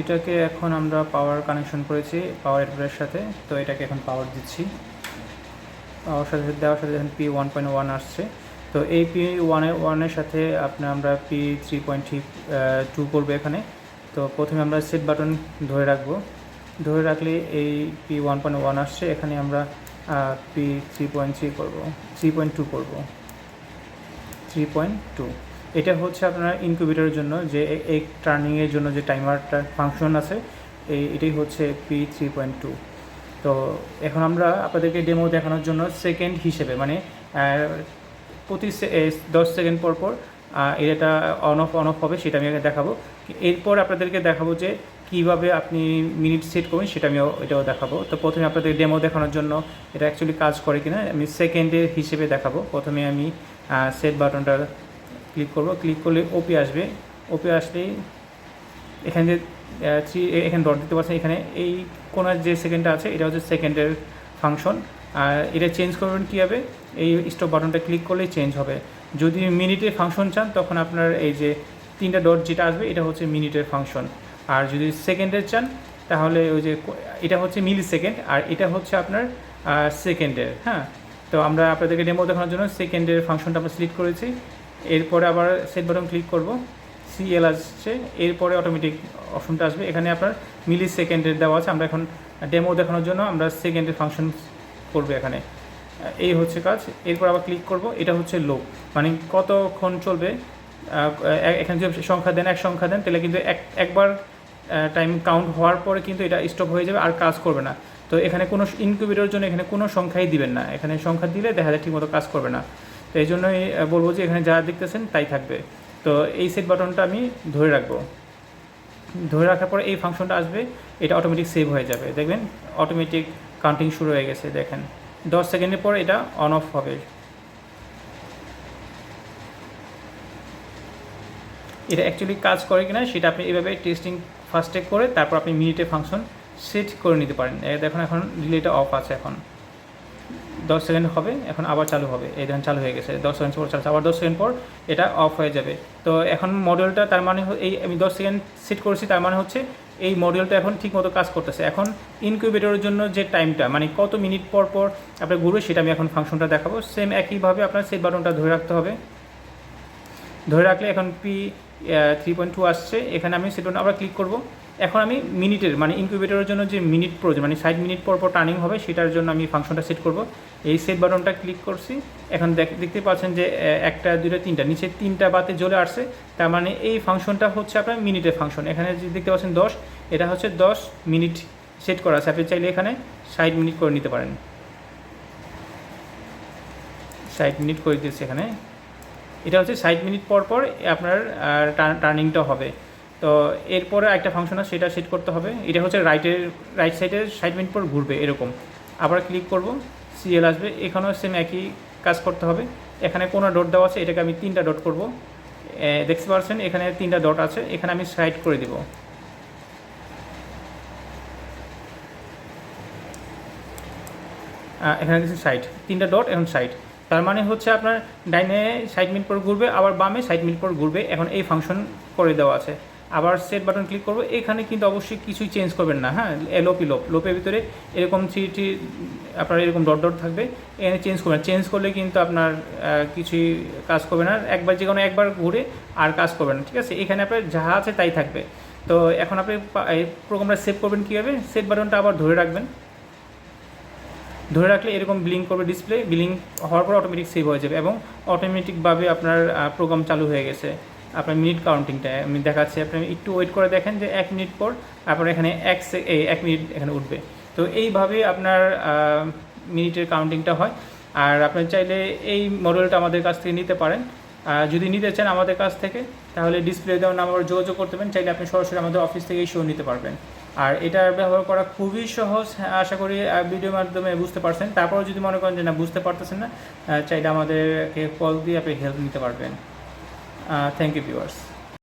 এটাকে এখন আমরা পাওয়ার কানেকশন করেছি পাওয়ার অ্যাডাপ্টারের সাথে। তো এটাকে এখন পাওয়ার দিচ্ছি। পাওয়ার সাথে সাথে দেওয়ার সাথে এখন পি ওয়ান পয়েন্ট ওয়ান আসছে। তো এই পি ওয়ানের ওয়ানের সাথে আপনার আমরা P three point three two করব এখানে। তো প্রথমে আমরা সেট বাটন ধরে রাখব। ধরে রাখলে এই পি ওয়ান পয়েন্ট ওয়ান আসছে। এখানে আমরা পি থ্রি পয়েন্ট থ্রি করব। থ্রি পয়েন্ট টু করব। থ্রি পয়েন্ট টু এটা হচ্ছে আপনার ইনকিউবেটরের জন্য যে এ- এই টার্নিংয়ের জন্য যে টাইমারটা ফাংশন আছে, এই, এটাই হচ্ছে পি থ্রি পয়েন্ট টু তো এখন আমরা আপনাদেরকে ডেমো দেখানোর জন্য সেকেন্ড হিসেবে মানে প্রতি দশ সেকেন্ড পর পর এটা অন অফ অন অফ হবে, সেটা আমি দেখাবো। এরপর আপনাদেরকে দেখাবো যে কীভাবে আপনি মিনিট সেট করবেন, সেটা আমিও এটাও দেখাবো। তো প্রথমে আপনাদের ডেমো দেখানোর জন্য এটা অ্যাকচুয়ালি কাজ করে কিনা, আমি সেকেন্ডের হিসেবে দেখাবো। প্রথমে আমি সেট বাটনটা ক্লিক করব। ক্লিক করলে ওপি আসবে। ওপি আসলেই এখানে যে থ্রি এখানে ডট দিতে পারছেন এখানে এই কোনার যে সেকেন্ডটা আছে, এটা হচ্ছে সেকেন্ডের ফাংশন আর এটা চেঞ্জ করবেন কীভাবে? এই স্টপ বাটনটা ক্লিক করলেই চেঞ্জ হবে। যদি মিনিটে ফাংশন চান, তখন আপনার এই যে তিনটা ডট যেটা আসবে, এটা হচ্ছে মিনিটের ফাংশন আর যদি সেকেন্ডের চান, তাহলে ওই যে এটা হচ্ছে মিলি সেকেন্ড আর এটা হচ্ছে আপনার সেকেন্ডের হ্যাঁ? তো আমরা আপনাদেরকে ডেমো দেখানোর জন্য সেকেন্ডের ফাংশনটা আমরা সিলেক্ট করেছি। এরপরে আবার সেট বাটন ক্লিক করব সিএল আসছে, এরপরে অটোমেটিক অপশনটা আসবে। এখানে আপনার মিলি সেকেন্ডের দেওয়া আছে, আমরা এখন ডেমো দেখানোর জন্য আমরা সেকেন্ডের ফাংশন করব এখানে। এই হচ্ছে কাজ, এরপর আবার ক্লিক করব, এটা হচ্ছে লো মানে কতক্ষণ চলবে? এখানে যদি সংখ্যা দেন, এক সংখ্যা দেন, তাহলে কিন্তু এক একবার টাইম কাউন্ট হওয়ার পরে কিন্তু এটা স্টপ হয়ে যাবে, আর কাজ করবে না। তো এখানে কোনো ইনকিউবেটরের জন্য এখানে কোনো সংখ্যাই দিবেন না। এখানে সংখ্যা দিলে দেখা যায় ঠিকমতো কাজ করবে না। তো এই জন্যই বলব যে এখানে যা দেখতেছেন তাই থাকবে। তো এই সেট বাটনটা আমি ধরে রাখব। ধরে রাখার পরে এই ফাংশনটা আসবে, এটা অটোমেটিক সেভ হয়ে যাবে। দেখবেন অটোমেটিক কাউন্টিং শুরু হয়ে গেছে, দেখেন। দশ সেকেন্ডের পর এটা অন অফ হবে। এটা অ্যাকচুয়ালি কাজ করে কিনা, সেটা আপনি এভাবে টেস্টিং ফার্স্টে করে, তারপর আপনি মিনিটে ফাংশন সেট করে নিতে পারেন। দেখুন, এখন রিলেটা অফ আছে এখন। দশ সেকেন্ড হবে, এখন আবার চালু হবে। এই দেখেন চালু হয়ে গেছে, দশ সেকেন্ড পর চালু, আবার দশ সেকেন্ড পর এটা অফ হয়ে যাবে। তো এখন মডেলটা তার মানে এই আমি দশ সেকেন্ড সেট করেছি, তার মানে হচ্ছে এই মডেলটা এখন ঠিকমতো কাজ করতেছে। এখন ইনকিউবেটরের জন্য যে টাইমটা মানে কত মিনিট পর পর আপনার ঘুরবে, সেটা আমি এখন ফাংশনটা দেখাবো। সেম একইভাবে আপনার সেট বাটনটা ধরে রাখতে হবে। ধরে রাখলে এখন পি থ্রি পয়েন্ট টু আসছে। এখানে আমি সেটা আবার ক্লিক করব। এখন আমি মিনিটের মানে ইনকিউবেটরের জন্য যে মিনিট প্রয়োজন মানে ষাট মিনিট পর পর টার্নিং হবে, সেটার জন্য আমি ফাংশনটা সেট করব। এই সেট বাটনটা ক্লিক করছি। এখন দেখ, দেখতে পাচ্ছেন যে একটা, দুইটা, তিনটা, নিচে তিনটা বাতে জ্বলে আসছে। তার মানে এই ফাংশনটা হচ্ছে আপনার মিনিটের ফাংশন এখানে যে দেখতে পাচ্ছেন দশ, এটা হচ্ছে দশ মিনিট সেট করা আছে। আপনি চাইলে এখানে ষাট মিনিট করে নিতে পারেন। ষাট মিনিট করে দিয়েছে এখানে। এটা হচ্ছে ষাট মিনিট পর পর আপনার টার্নিংটা হবে। তো এরপরে একটা ফাংশন আছে, সেটা সেট করতে হবে। এটা হচ্ছে রাইটের রাইট সাইডে ষাট মিনিট পর ঘুরবে এরকম। আবার ক্লিক করব সিএল আসবে। এখানেও সেম একই কাজ করতে হবে। এখানে কোনো ডট দেওয়া আছে, এটাকে আমি তিনটা ডট করব। দেখতে পাচ্ছেন, এখানে তিনটা ডট আছে। এখানে আমি সাইড করে দেব। এখানে কিছু সাইড তিনটা ডট এখন সাইড তার মানে হচ্ছে আপনার ডাইনে ষাট মিনিট পর ঘুরবে, আবার বামে ষাট মিনিট পর ঘুরবে। এখন এই ফাংশন করে দেওয়া আছে। আবার সেট বাটন ক্লিক করব। এখানে কিন্তু অবশ্যই কিছুই চেঞ্জ করবেন না হ্যাঁ? এলোপি লোপ। লোপের ভিতরে এরকম থ্রি থ্রি আপনার এরকম ডট ডট থাকবে। এখানে চেঞ্জ করবেন চেঞ্জ করলে কিন্তু আপনার কিছুই কাজ করবে না। একবার যে কোনো একবার ঘুরে আর কাজ করবে না, ঠিক আছে? এখানে আপনার যা আছে তাই থাকবে। তো এখন আপনি এই প্রোগ্রামটা সেভ করবেন কীভাবে? সেট বাটনটা আবার ধরে রাখবেন। ধরে রাখলে এরকম ব্লিঙ্ক করবে ডিসপ্লে ব্লিঙ্ক হওয়ার পর অটোমেটিক সেভ হয়ে যাবে এবং অটোমেটিকভাবে আপনার প্রোগ্রাম চালু হয়ে গেছে। আপনার মিনিট কাউন্টিংটা আমি দেখাচ্ছি আপনি একটু ওয়েট করে দেখেন যে এক মিনিট পর তারপর এখানে এক এক মিনিট এখানে উঠবে। তো এইভাবে আপনার মিনিটের কাউন্টিংটা হয়। আর আপনি চাইলে এই মডেলটা আমাদের কাছ থেকে নিতে পারেন। যদি নিতে চান আমাদের কাছ থেকে, তাহলে ডিসপ্লে দেওয়ার নাম্বার যোগাযোগ করতে পারেন, চাইলে আপনি সরাসরি আমাদের অফিস থেকে শো নিতে পারবেন। আর এটা ব্যবহার করা খুবই সহজ, আশা করি ভিডিওর মাধ্যমে বুঝতে পারছেন। তারপরেও যদি মনে করেন যে না, বুঝতে পারতেছেন না চাইলে আমাদেরকে কল দিয়ে আপনি হেল্প নিতে পারবেন। Thank you viewers